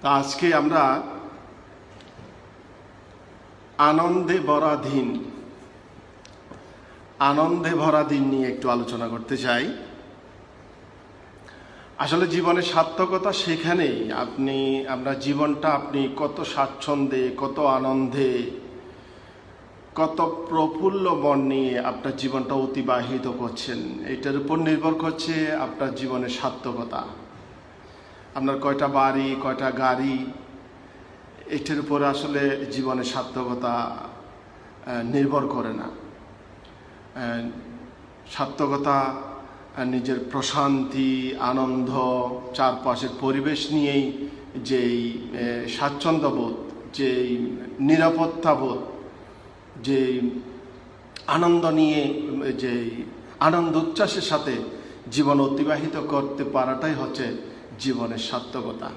তা আজকে আমরা আনন্দে ভরা দিন, আনন্দে ভরা দিন নিয়ে একটু আলোচনা করতে চাই। আসলে জীবনের সার্থকতা সেখানেই। আপনি, আমরা জীবনটা আপনি কত স্বাচ্ছন্দ্যে, কত আনন্দে, কত প্রফুল্ল মন নিয়ে আপনার জীবনটা অতিবাহিত করছেন। এটার উপর নির্ভর করছে আপনার জীবনের সার্থকতা। আপনার কয়টা বাড়ি, কয়টা গাড়ি, এটির উপর আসলে জীবনের সার্থকতা নির্ভর করে না। সার্থকতা নিজের প্রশান্তি, আনন্দ, চারপাশের পরিবেশ নিয়েই যেই স্বাচ্ছন্দ্যবোধ, যেই নিরাপত্তাবোধ যে আনন্দ নিয়ে যে আনন্দ উচ্ছ্বাসের সাথে জীবন অতিবাহিত করতে পারাটাই হচ্ছে জীবনের সার্থকতা।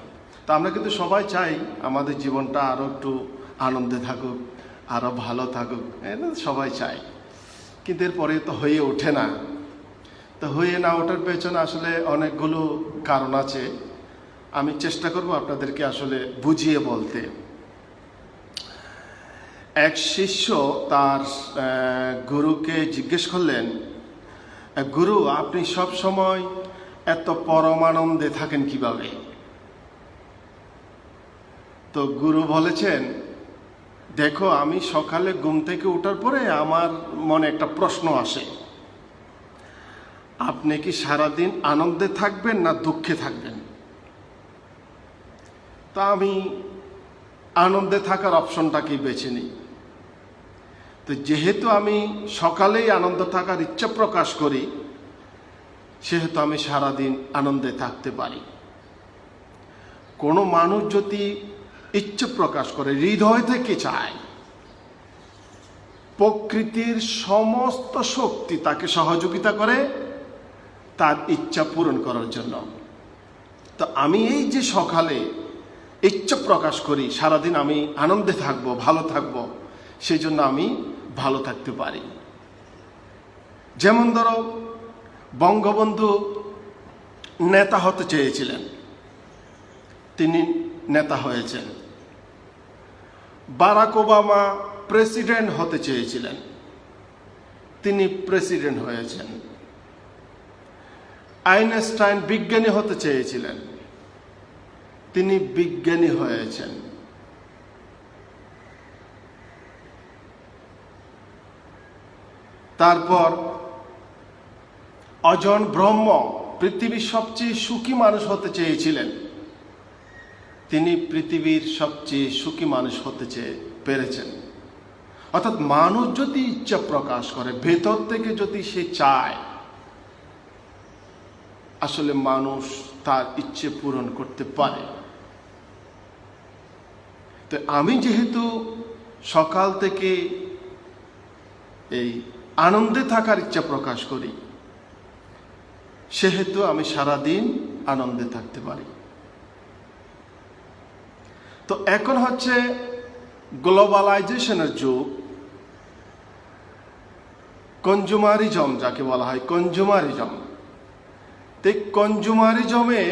তো আমরা কিন্তু সবাই চাই আমাদের জীবনটা আরও একটু আনন্দে থাকুক আরও ভালো থাকুক এটা সবাই চায়। কিন্তু এরপরে তো হয়ে ওঠে না। তো হয়ে না ওঠার পেছনে আসলে অনেকগুলো কারণ আছে। আমি চেষ্টা করব আপনাদেরকে আসলে বুঝিয়ে বলতে। এক শিষ্য তার গুরুকে জিজ্ঞেস করলেন, গুরু, আপনি সব সময় এত পরমানন্দে থাকেন কীভাবে? তো গুরু বলেছেন, দেখো, আমি সকালে ঘুম থেকে ওঠার পরে আমার মনে একটা প্রশ্ন আসে। আপনি কি সারাদিন আনন্দে থাকবেন না দুঃখে থাকবেন? তা আমি আনন্দে থাকার অপশনটাকেই বেছে নিই। তো যেহেতু আমি সকালেই আনন্দ থাকার ইচ্ছা প্রকাশ করি সেহেতু আমি সারাদিন আনন্দে থাকতে পারি। কোনো মানুষ যদি ইচ্ছে প্রকাশ করে, হৃদয় থেকে চায়, প্রকৃতির সমস্ত শক্তি তাকে সহযোগিতা করে, তার ইচ্ছা পূরণ করার জন্য। তো আমি এই যে সকালে ইচ্ছা প্রকাশ করি, সারাদিন আমি আনন্দে থাকব, ভালো থাকব, সেই জন্য আমি ভালো থাকতে পারি। যেমন ধরো বঙ্গবন্ধু নেতা হতে চেয়েছিলেন। তিনি নেতা হয়েছেন। বারাক ওবামা প্রেসিডেন্ট হতে চেয়েছিলেন। তিনি প্রেসিডেন্ট হয়েছেন। আইনস্টাইন বিজ্ঞানী হতে চেয়েছিলেন। তিনি বিজ্ঞানী হয়েছেন। তারপর অজন ব্রহ্ম পৃথিবীর সবচেয়ে সুখী মানুষ হতে চেয়েছিলেন। তিনি পৃথিবীর সবচেয়ে সুখী মানুষ হতে চেয়ে পেরেছেন। অর্থাৎ মানুষ যদি ইচ্ছা প্রকাশ করে, ভেতর থেকে যদি সে চায়, আসলে মানুষ তার ইচ্ছে পূরণ করতে পারে। তো আমি যেহেতু সকাল থেকে এই আনন্দে থাকার ইচ্ছা প্রকাশ করি সেহেতু আমি সারাদিন আনন্দে থাকতে পারি। তো এখন হচ্ছে গ্লোবালাইজেশনের যুগ। কনজুমারিজম যাকে বলা হয়, কনজুমারিজম। তো কনজুমারিজমে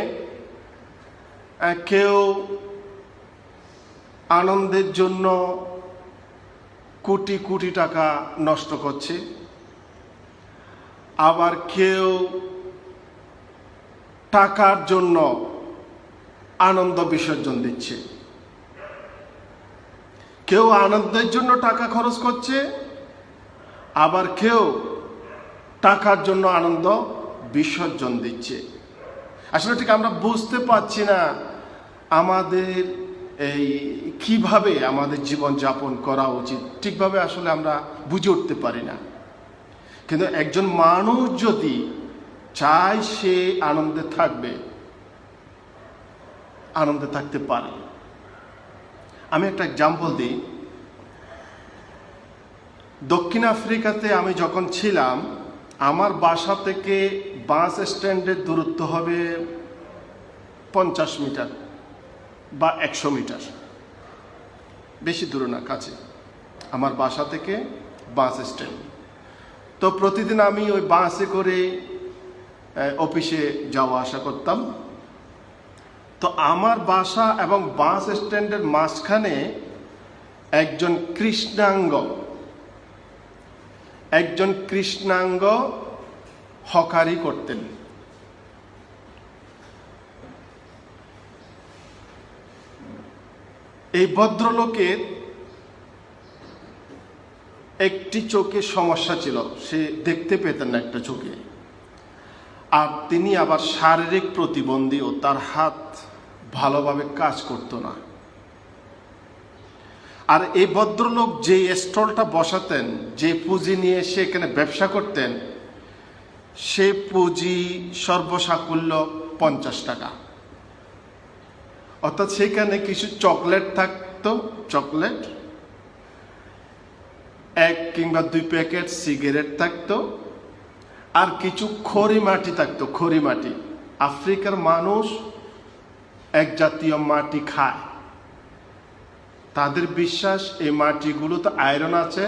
কেউ আনন্দের জন্য কোটি কোটি টাকা নষ্ট করছে। আবার কেউ টাকার জন্য আনন্দ বিসর্জন দিচ্ছে। কেউ আনন্দের জন্য টাকা খরচ করছে, আবার কেউ টাকার জন্য আনন্দ বিসর্জন দিচ্ছে। আসলে ঠিক আমরা বুঝতে পারছি না আমাদের এই কীভাবে আমাদের জীবন যাপন করা উচিত। ঠিকভাবে আসলে আমরা বুঝে উঠতে পারি না। কিন্তু একজন মানুষ যদি চায় সে আনন্দে থাকবে, আনন্দে থাকতে পারে। আমি একটা এক্সাম্পল দিই। দক্ষিণ আফ্রিকাতে আমি যখন ছিলাম, আমার বাসা থেকে বাস স্ট্যান্ডের দূরত্ব হবে পঞ্চাশ মিটার বা একশো মিটার। বেশি দূরে না, কাছে। আমার বাসা থেকে বাস স্ট্যান্ড। তো প্রতিদিন আমি ওই বাসে করে অফিসে যাওয়া আসা করতাম। তো আমার বাসা এবং বাস স্ট্যান্ডের মাঝখানে একজন কৃষ্ণাঙ্গ একজন কৃষ্ণাঙ্গ হকারি করতেন। এই ভদ্রলোকের একটি চোখে সমস্যা ছিল, সে দেখতে পেতেন না একটা চোখে। আর তিনি আবার শারীরিক প্রতিবন্ধী ও তার হাত ভালোভাবে কাজ করতো না। আর এই ভদ্রলোক যে স্টলটা বসাতেন যে পুঁজি নিয়ে সে এখানে ব্যবসা করতেন, সে পুঁজি সর্বসাকুল্য পঞ্চাশ টাকা। অর্থাৎ সেখানে কিছু চকলেট থাকতো, চকলেট, এক কিংবা দুই প্যাকেট সিগারেট থাকতো আর কিছু খড়ি মাটি থাকতো, খড়ি মাটি। আফ্রিকার মানুষ এক জাতীয় মাটি খায়। তাদের বিশ্বাস, এই মাটিগুলোতে আয়রন আছে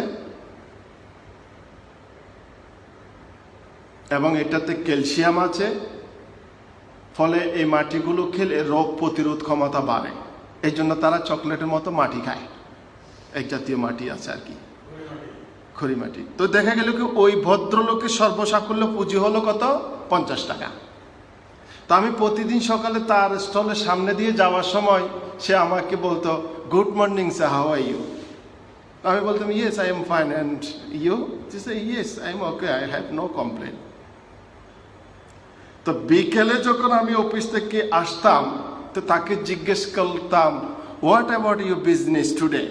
এবং এটাতে ক্যালসিয়াম আছে। ফলে এই মাটিগুলো খেলে রোগ প্রতিরোধ ক্ষমতা বাড়ে। এই জন্য তারা চকলেটের মতো মাটি খায়। এক জাতীয় মাটি আছে আর কি। খড়ি মাটি তো দেখা গেল কি ওই ভদ্রলোকের সর্বসাকুল্য পুঁজি হলো কত? পঞ্চাশ টাকা। তো আমি প্রতিদিন সকালে তার স্টলের সামনে দিয়ে যাওয়ার সময় সে আমাকে বলতো good morning sir how are you আমি বলতাম yes I am fine and you yes I am okay I have no complain তো বিকেলে যখন আমি অফিস থেকে আসতাম, তো তাকে জিজ্ঞেস করতাম what about your business today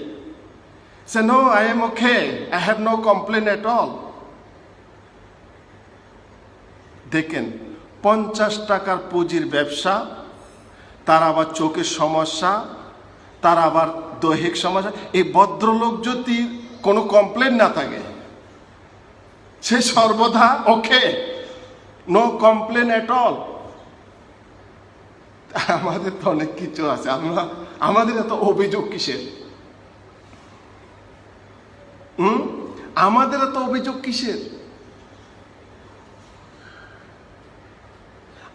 say no I am okay I have no complain at all দেখেন, পঞ্চাশ টাকার পুঁজির ব্যবসা, তার আবার চোখের সমস্যা, তার আবার দৈহিক সমস্যা। এই ভদ্রলোক যদি কোনো কমপ্লেন না থাকে, সে সর্বদা okay no complain at all আমাদের তো অনেক কিছু আছে। আমরা আমাদের এত অভিযোগ কিসের? হুম? আমাদের এত অভিযোগ কিসের?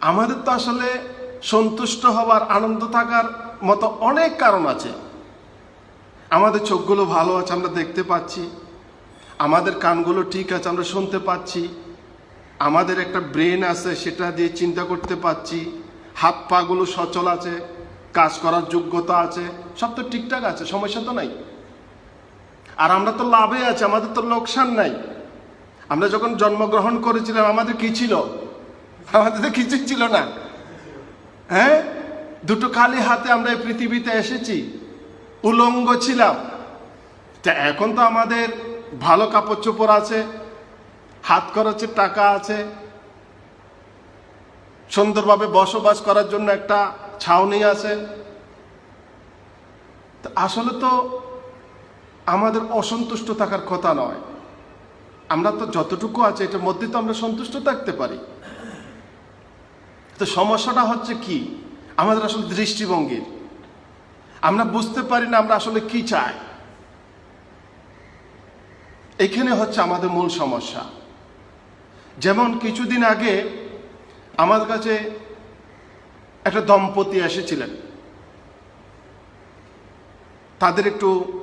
আমাদের তো আসলে সন্তুষ্ট হওয়ার আনন্দ থাকার মতো অনেক কারণ আছে। আমাদের চোখগুলো ভালো আছে, আমরা দেখতে পাচ্ছি। আমাদের কানগুলো ঠিক আছে, আমরা শুনতে পাচ্ছি। আমাদের একটা ব্রেন আছে, সেটা দিয়ে চিন্তা করতে পাচ্ছি। হাত পাগুলো সচল আছে, কাজ করার যোগ্যতা আছে, সব তো ঠিকঠাক আছে, সমস্যা তো নাই। আর আমরা তো লাভে আছি, আমাদের তো লোকসান নাই। আমরা যখন জন্মগ্রহণ করেছিলাম, আমাদের কি ছিল? আমাদের তো কিছুই ছিল না। হ্যাঁ? দুটো খালি হাতে আমরা এই পৃথিবীতে এসেছি। উলঙ্গ ছিলাম। তা এখন তো আমাদের ভালো কাপড় চোপড় আছে, হাত খরচের টাকা আছে। সুন্দরভাবে বসবাস করার জন্য একটা ছাউনি আছে। আসলে তো আমাদের অসন্তুষ্ট থাকার কথা নয়। আমরা তো যতটুকু আছে, এটার মধ্যে তো আমরা সন্তুষ্ট থাকতে পারি। তো সমস্যাটা হচ্ছে কি? আমাদের আসলে দৃষ্টিভঙ্গির। আমরা বুঝতে পারি না আমরা আসলে কি চাই। এখানে হচ্ছে আমাদের মূল সমস্যা। যেমন কিছুদিন আগে আমার কাছে একটা দম্পতি এসেছিলেন। তাদের একটু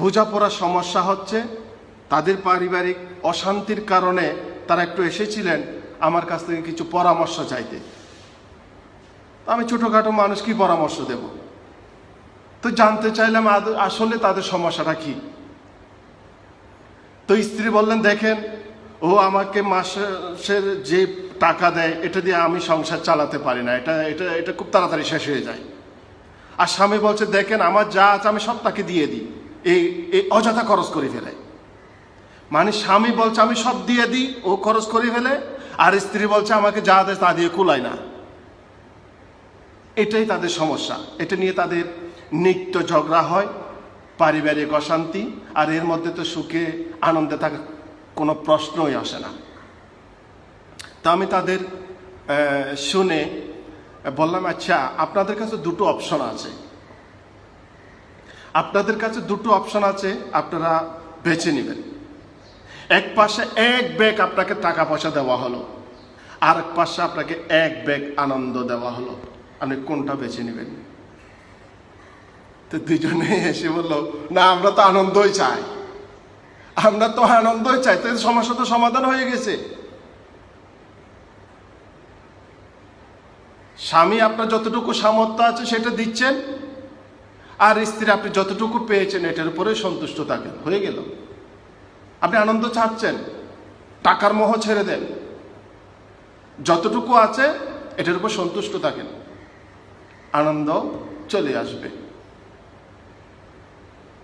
বোঝাপড়ার সমস্যা হচ্ছে তাদের পারিবারিক অশান্তির কারণে তারা একটু এসেছিলেন, আমার কাছ থেকে কিছু পরামর্শ চাইতে। আমি ছোটোখাটো মানুষ, কি পরামর্শ দেব? তো জানতে চাইলাম আসলে তাদের সমস্যাটা কি? তো স্ত্রী বললেন, দেখেন, ও আমাকে মাসের যে টাকা দেয়, এটা দিয়ে আমি সংসার চালাতে পারি না। এটা এটা এটা খুব তাড়াতাড়ি শেষ হয়ে যায়। আর স্বামী বলছে, দেখেন, আমার যা আছে আমি সব তাকে দিয়ে দিই। এই এই অযথা খরচ করে ফেলে। মানে স্বামী বলছে, আমি সব দিয়ে দিই, ও খরচ করে ফেলে, আর স্ত্রী বলছে, আমাকে যা দেয় তা দিয়ে কুলায় না। এটাই তাদের সমস্যা। এটা নিয়ে তাদের নিত্য ঝগড়া হয়, পারিবারিক অশান্তি, আর এর মধ্যে তো সুখে, আনন্দে থাকার কোনো প্রশ্নই আসে না। তা আমি তাদের শুনে বললাম আচ্ছা আপনাদের কাছে দুটো অপশন আছে। আপনাদের কাছে দুটো অপশন আছে, আপনারা বেছে নেবেন। এক পাশে এক ব্যাগ আপনাকে টাকা পয়সা দেওয়া হলো আর এক পাশে আপনাকে এক ব্যাগ আনন্দ দেওয়া হলো। আপনি কোনটা বেছে নেবেন? তো দুজনে এসে বলল, না, আমরা তো আনন্দই চাই। আমরা তো আনন্দই চাই, তো সমস্যা তো সমাধান হয়ে গেছে। স্বামী আপনার যতটুকু সামর্থ্য আছে সেটা দিচ্ছেন। আর স্ত্রী আপনি যতটুকু পেয়েছেন, এটার উপরে সন্তুষ্ট থাকেন। হয়ে গেল। আপনি আনন্দ চাচ্ছেন টাকার মোহ ছেড়ে দেন। যতটুকু আছে, এটার উপর সন্তুষ্ট থাকেন। আনন্দ চলে আসবে।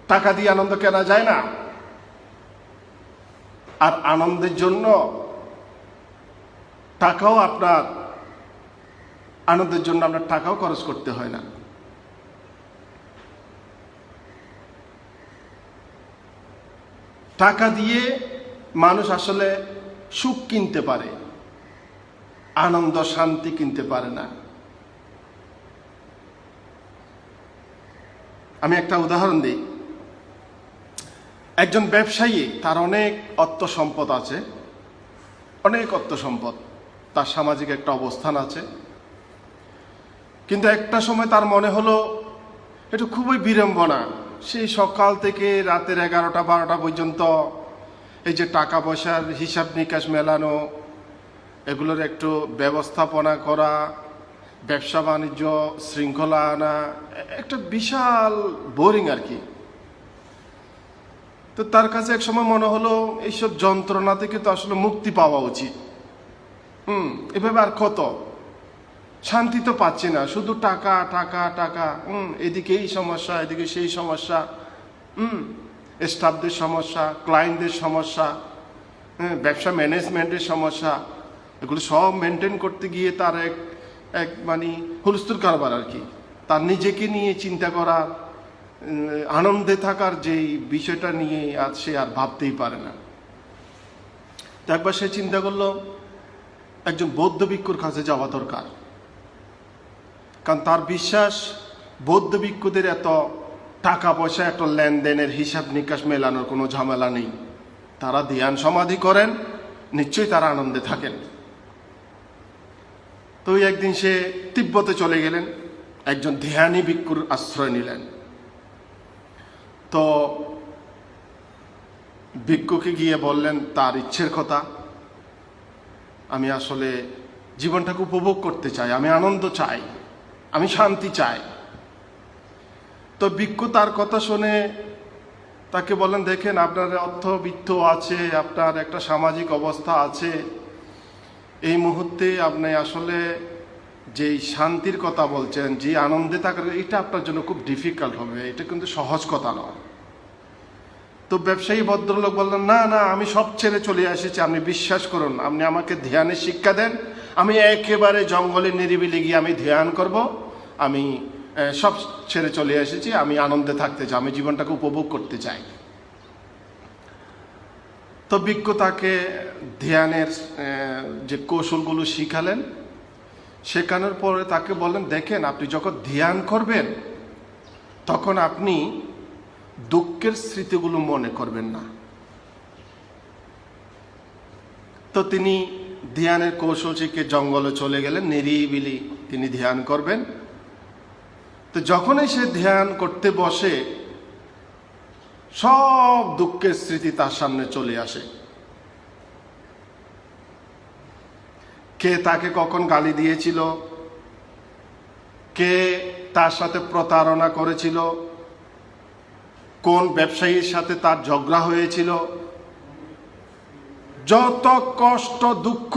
টাকা দিয়ে আনন্দ কেনা যায় না। আর আনন্দের জন্য টাকাও আপনার, আনন্দের জন্য আপনার টাকাও খরচ করতে হয় না। টাকা দিয়ে মানুষ আসলে সুখ কিনতে পারে, আনন্দ, শান্তি কিনতে পারে না। আমি একটা উদাহরণ দিই। একজন ব্যবসায়ী, তার অনেক অর্থ সম্পদ আছে, অনেক অর্থ সম্পদ। তার সামাজিক একটা অবস্থান আছে। কিন্তু একটা সময় তার মনে হলো, এটা খুবই বিড়ম্বনা। সেই সকাল থেকে রাতের এগারোটা, বারোটা পর্যন্ত এই যে টাকা পয়সার হিসাব নিকাশ মেলানো, এগুলোর একটু ব্যবস্থাপনা করা, ব্যবসা বাণিজ্য শৃঙ্খলা আনা, একটা বিশাল বোরিং আর কি। তো তার কাছে এক সময় মনে হলো, এইসব যন্ত্রণা থেকে তো আসলে মুক্তি পাওয়া উচিত। হুম, এভাবে আর কত? শান্তি তো পাচ্ছি না, শুধু টাকা টাকা টাকা। হুম এদিকে এই সমস্যা, এদিকে সেই সমস্যা। হুম স্টাফদের সমস্যা ক্লায়েন্টদের সমস্যা হ্যাঁ ব্যবসা ম্যানেজমেন্টের সমস্যা। এগুলো সব মেনটেন করতে গিয়ে তার এক এক মানে হুলস্থুল কারবার আর কি। তার নিজেকে নিয়ে চিন্তা করার আনন্দে থাকার যেই বিষয়টা নিয়ে আজ সে আর ভাবতেই পারে না। তো একবার সে চিন্তা করল, একজন বৌদ্ধ ভিক্ষুর কাছে যাওয়া দরকার। কারণ তার বিশ্বাস বৌদ্ধ ভিক্ষুদের এত টাকা পয়সা, এত লেনদেনের হিসাব নিকাশ মেলানোর কোনো ঝামেলা নেই। তারা ধ্যান সমাধি করেন, নিশ্চয়ই তারা আনন্দে থাকেন। তো একদিন সে তিব্বতে চলে গেলেন, একজন ধ্যানী ভিক্ষুর আশ্রয় নিলেন। তো ভিক্ষুকে গিয়ে বললেন, তার ইচ্ছের কথা। আমি আসলে জীবনটাকে উপভোগ করতে চাই, আমি আনন্দ চাই। আমি শান্তি চাই। তো ভিক্ষু তার কথা শুনে তাকে বলেন, দেখেন, আপনার অর্থ অর্থবিত্ত আছে, আপনার একটা সামাজিক অবস্থা আছে। এই মুহূর্তে আপনি আসলে যেই শান্তির কথা বলছেন যে আনন্দে থাকার এটা আপনার জন্য খুব ডিফিকাল্ট হবে। এটা কিন্তু সহজ কথা নয়। তো ব্যবসায়ী ভদ্রলোক বললেন, না না, আমি সব ছেড়ে চলে এসেছি আপনি বিশ্বাস করুন, আপনি আমাকে ধ্যানে শিক্ষা দেন আমি একেবারে জঙ্গলে নিরিবিলি গিয়ে আমি ধ্যান করব। আমি সব ছেড়ে চলে এসেছি। আমি আনন্দে থাকতে চাই। আমি জীবনটাকে উপভোগ করতে চাই। তো বিজ্ঞ তাকে ধ্যানের যে কৌশলগুলো শিখালেন, শেখানোর পরে তাকে বললেন, দেখেন, আপনি যখন ধ্যান করবেন, তখন আপনি দুঃখের স্মৃতিগুলো মনে করবেন না। তো তিনি ধ্যানের কৌশল শিখে জঙ্গলে চলে গেলেন, নিরিবিলি তিনি ধ্যান করবেন। তো যখনই সে ধ্যান করতে বসে, সব দুঃখের স্মৃতি তার সামনে চলে আসে। কে তাকে কখন গালি দিয়েছিল? কে তার সাথে প্রতারণা করেছিল? কোন ব্যবসায়ীর সাথে তার ঝগড়া হয়েছিল? যত কষ্ট, দুঃখ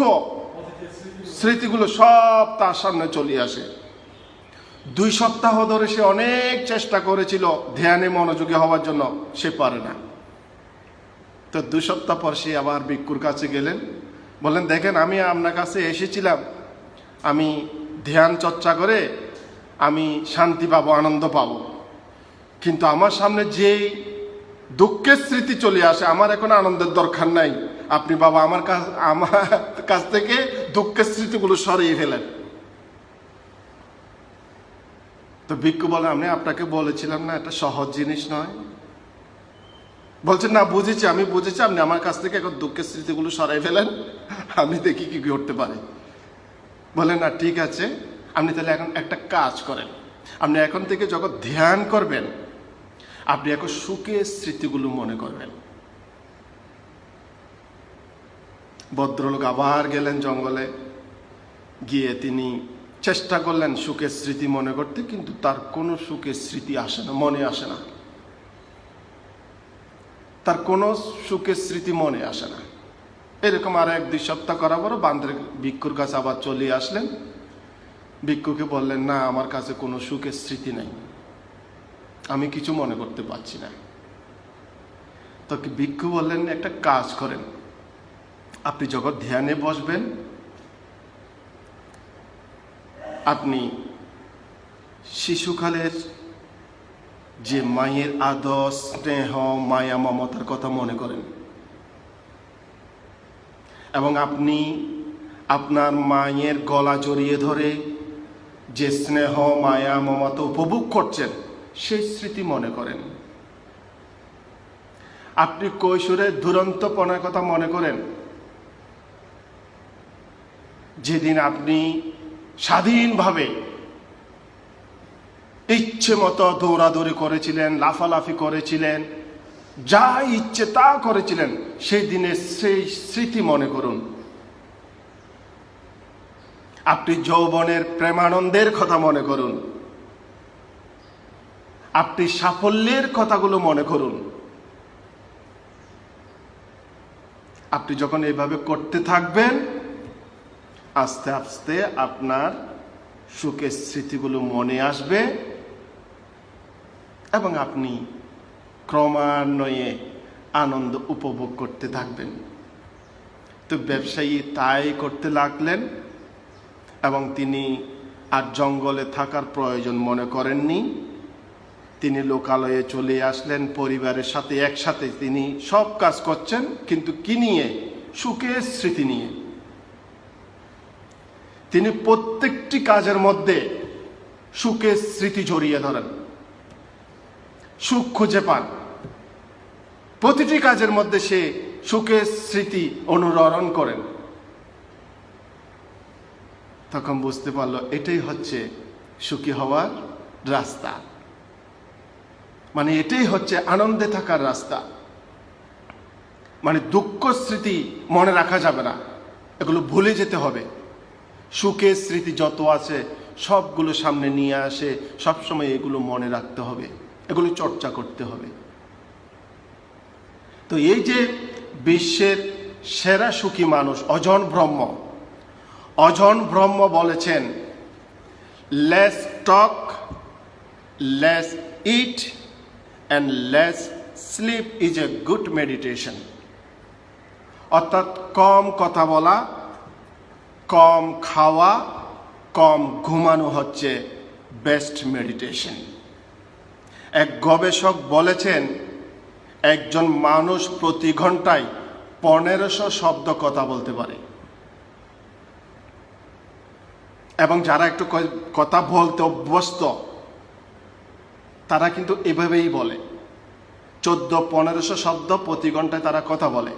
স্মৃতিগুলো সব তার সামনে চলে আসে। দুই সপ্তাহ ধরে সে অনেক চেষ্টা করেছিল, ধ্যানে মনোযোগী হওয়ার জন্য, সে পারে না। তো দুই সপ্তাহ পর সে আবার ভিক্ষুর কাছে গেলেন। বললেন, দেখেন, আমি আপনার কাছে এসেছিলাম। আমি ধ্যান চর্চা করে আমি শান্তি পাবো, আনন্দ পাবো। কিন্তু আমার সামনে যেই দুঃখের স্মৃতি চলে আসে, আমার এখন আনন্দের দরকার নাই। আপনি বাবা আমার কাছ আমার কাছ থেকে দুঃখের স্মৃতিগুলো সরিয়ে ফেলেন। তো ভিক্ষু বলে, আমি আপনাকে বলেছিলাম না, এটা সহজ জিনিস নয়। বলছেন, না, বুঝেছি, আমি বুঝেছি, আপনি আমার কাছ থেকে এখন দুঃখের স্মৃতিগুলো সরাই ফেলেন। আমি দেখি কি করতে পারি। বলে না, ঠিক আছে, আপনি তাহলে এখন একটা কাজ করেন। আপনি এখন থেকে যখন ধ্যান করবেন, আপনি এখন সুখের স্মৃতিগুলো মনে করবেন। ভদ্রলোক আবার গেলেন জঙ্গলে। গিয়ে তিনি চেষ্টা করলেন সুখের স্মৃতি মনে করতে, কিন্তু তার কোনো সুখের স্মৃতি আসে না, মনে আসে না। তার কোনো সুখের স্মৃতি মনে আসে না। এরকম আর এক দুই সপ্তাহ করার পরও বান্ধের ভিক্ষুর কাছে আবার চলে আসলেন। ভিক্ষুকে বললেন, না, আমার কাছে কোনো সুখের স্মৃতি নেই। আমি কিছু মনে করতে পারছি না। তো ভিক্ষু বললেন, একটা কাজ করেন। আপনি যখন ধ্যানে বসবেন। আপনি শিশুকালের যে মায়ের আদর, স্নেহ, মায়া, মমতার কথা মনে করেন। এবং আপনি আপনার মায়ের গলা জড়িয়ে ধরে যে স্নেহ, মায়া, মমতা উপভোগ করছেন, সেই স্মৃতি মনে করেন। আপনি কৈশোরের দুরন্তপনার কথা মনে করেন যেদিন আপনি স্বাধীনভাবে ইচ্ছে মতো দৌড়াদৌড়ি করেছিলেন, লাফালাফি করেছিলেন, যা ইচ্ছে তা করেছিলেন, সেই দিনের সেই স্মৃতি মনে করুন। আপনি যৌবনের প্রেমানন্দের কথা মনে করুন। আপনি সাফল্যের কথাগুলো মনে করুন। আপনি যখন এইভাবে করতে থাকবেন আস্তে আস্তে আপনার সুখের স্মৃতিগুলো মনে আসবে এবং আপনি ক্রমান্বয়ে আনন্দ উপভোগ করতে থাকবেন। তো ব্যবসায়ী তাই করতে লাগলেন এবং তিনি আর জঙ্গলে থাকার প্রয়োজন মনে করেননি। তিনি লোকালয়ে চলে আসলেন, পরিবারের সাথে একসাথে তিনি সব কাজ করছেন, কিন্তু কি নিয়ে? সুখের স্মৃতি নিয়ে। তিনি প্রত্যেকটি কাজের মধ্যে সুখের স্মৃতি জড়িয়ে ধরেন। সুখ খুঁজে পান। প্রতিটি কাজের মধ্যে সে সুখের স্মৃতি অনুরণ করেন। তখন বুঝতে পারল এটাই হচ্ছে সুখী হওয়ার রাস্তা। মানে এটাই হচ্ছে আনন্দে থাকার রাস্তা। মানে দুঃখ স্মৃতি মনে রাখা যাবে না। এগুলো ভুলে যেতে হবে। সুখের স্মৃতি যত আছে, সবগুলো সামনে নিয়ে আসে, সবসময় এগুলো মনে রাখতে হবে। এগুলো চর্চা করতে হবে। তো এই যে বিশ্বের সেরা সুখী মানুষ অজন ব্রহ্ম। অজন ব্রহ্ম বলেছেন less talk less eat and less sleep is a good meditation অর্থাৎ কম কথা বলা কম খাওয়া, কম ঘুমানো হচ্ছে বেস্ট মেডিটেশন এক গবেষক বলেছেন, একজন মানুষ প্রতি ঘন্টায় পনেরোশো শব্দ কথা বলতে পারে। এবং যারা একটু কথা বলতে অভ্যস্ত, তারা কিন্তু এভাবেই বলে। চোদ্দ, পনেরোশো শব্দ প্রতি ঘন্টায় তারা কথা বলে।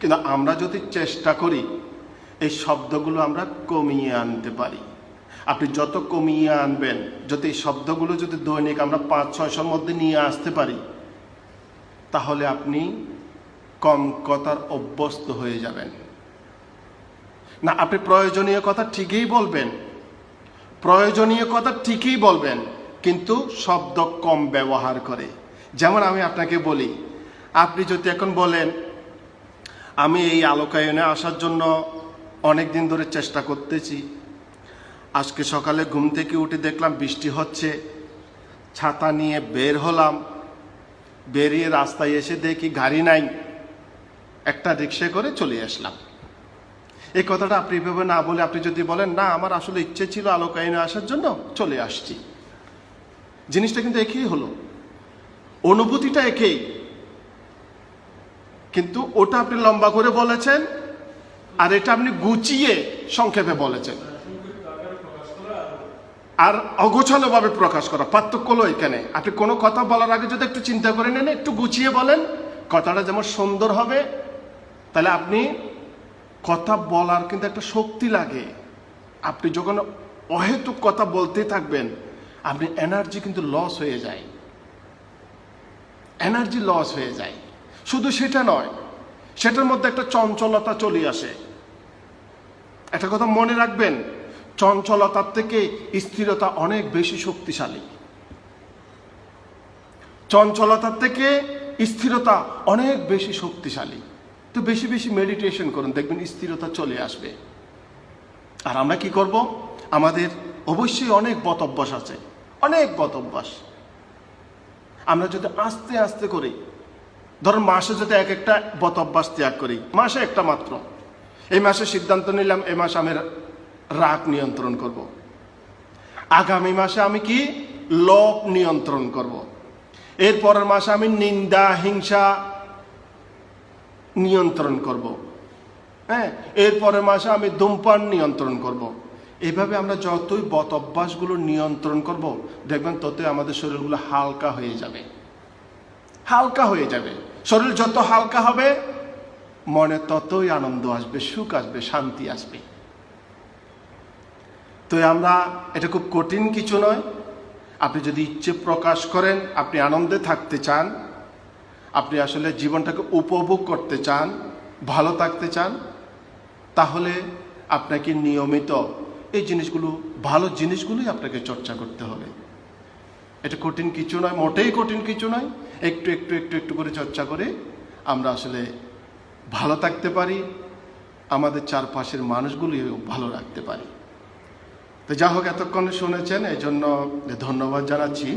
কিন্তু আমরা যদি চেষ্টা করি, এই শব্দগুলো আমরা কমিয়ে আনতে পারি। আপনি যত কমিয়ে আনবেন যদি এই শব্দগুলো যদি দৈনিক আমরা পাঁচ, ছয়শোর মধ্যে নিয়ে আসতে পারি, তাহলে আপনি কম কথার অভ্যস্ত হয়ে যাবেন। না, আপনি প্রয়োজনীয় কথা ঠিকই বলবেন। প্রয়োজনীয় কথা ঠিকই বলবেন, কিন্তু শব্দ কম ব্যবহার করে। যেমন আমি আপনাকে বলি, আপনি যদি এখন বলেন আমি এই আলোকায়নে আসার জন্য অনেক দিন ধরে চেষ্টা করতেছি। আজকে সকালে ঘুম থেকে উঠে দেখলাম বৃষ্টি হচ্ছে। ছাতা নিয়ে বের হলাম। বেরিয়ে রাস্তায় এসে দেখি গাড়ি নাই। একটা রিক্সা করে চলে আসলাম। এই কথাটা আপনি ভেবে না বলে আপনি যদি বলেন, না, আমার আসলে ইচ্ছে ছিল আলোকায়নে আসার জন্য চলে আসছি। জিনিসটা কিন্তু একই হলো। অনুভূতিটা একই। কিন্তু ওটা আপনি লম্বা করে বলেছেন, আর এটা আপনি গুছিয়ে সংক্ষেপে বলেছেন। আর অগোছালো ভাবে প্রকাশ করা, পার্থক্য হলো এখানে। আপনি কোনো কথা বলার আগে যদি একটু চিন্তা করে নেন, একটু গুছিয়ে বলেন, কথাটা যেমন সুন্দর হবে, তাহলে আপনি কথা বলার কিন্তু একটা শক্তি লাগে। আপনি যখন অহেতুক কথা বলতে থাকবেন, আপনি এনার্জি কিন্তু লস হয়ে যায়। এনার্জি লস হয়ে যায়। শুধু সেটা নয়, সেটার মধ্যে একটা চঞ্চলতা চলে আসে। একটা কথা মনে রাখবেন, চঞ্চলতার থেকে স্থিরতা অনেক বেশি শক্তিশালী। চঞ্চলতার থেকে স্থিরতা অনেক বেশি শক্তিশালী। তো বেশি বেশি মেডিটেশন করুন, দেখবেন স্থিরতা চলে আসবে। আর আমরা কি করব? আমাদের অবশ্যই অনেক বত অভ্যাস আছে, অনেক বত অভ্যাস। আমরা যদি আস্তে আস্তে করি ধরুন মাসে যদি এক একটা বত অভ্যাস ত্যাগ করি, মাসে একটা মাত্র এই মাসে সিদ্ধান্ত নিলাম এই মাসে আমি রাগ নিয়ন্ত্রণ করব। আগামী মাসে আমি কি লোভ নিয়ন্ত্রণ করব। এর পরের মাসে আমি নিন্দা, হিংসা নিয়ন্ত্রণ করব। হ্যাঁ এর পরের মাসে আমি ধূমপান নিয়ন্ত্রণ করব। এভাবে আমরা যতই বত অভ্যাসগুলো নিয়ন্ত্রণ করব, দেখবেন ততই আমাদের শরীরগুলো হালকা হয়ে যাবে হালকা হয়ে যাবে শরীর যত হালকা হবে, মনে ততই আনন্দ আসবে, সুখ আসবে, শান্তি আসবে। তো আমরা, এটা খুব কঠিন কিছু নয়। আপনি যদি ইচ্ছে প্রকাশ করেন, আপনি আনন্দে থাকতে চান, আপনি আসলে জীবনটাকে উপভোগ করতে চান, ভালো থাকতে চান, তাহলে আপনাকে নিয়মিত এই জিনিসগুলো, ভালো জিনিসগুলোই আপনাকে চর্চা করতে হবে। এটা কঠিন কিছু নয়, মোটেই কঠিন কিছু নয়। একটু একটু একটু একটু করে চর্চা করে আমরা আসলে ভালো থাকতে পারি, আমাদের চারপাশের মানুষগুলিও ভালো রাখতে পারি। তো যা হোক, এতক্ষণ শুনেছেন এই জন্য ধন্যবাদ জানাচ্ছি।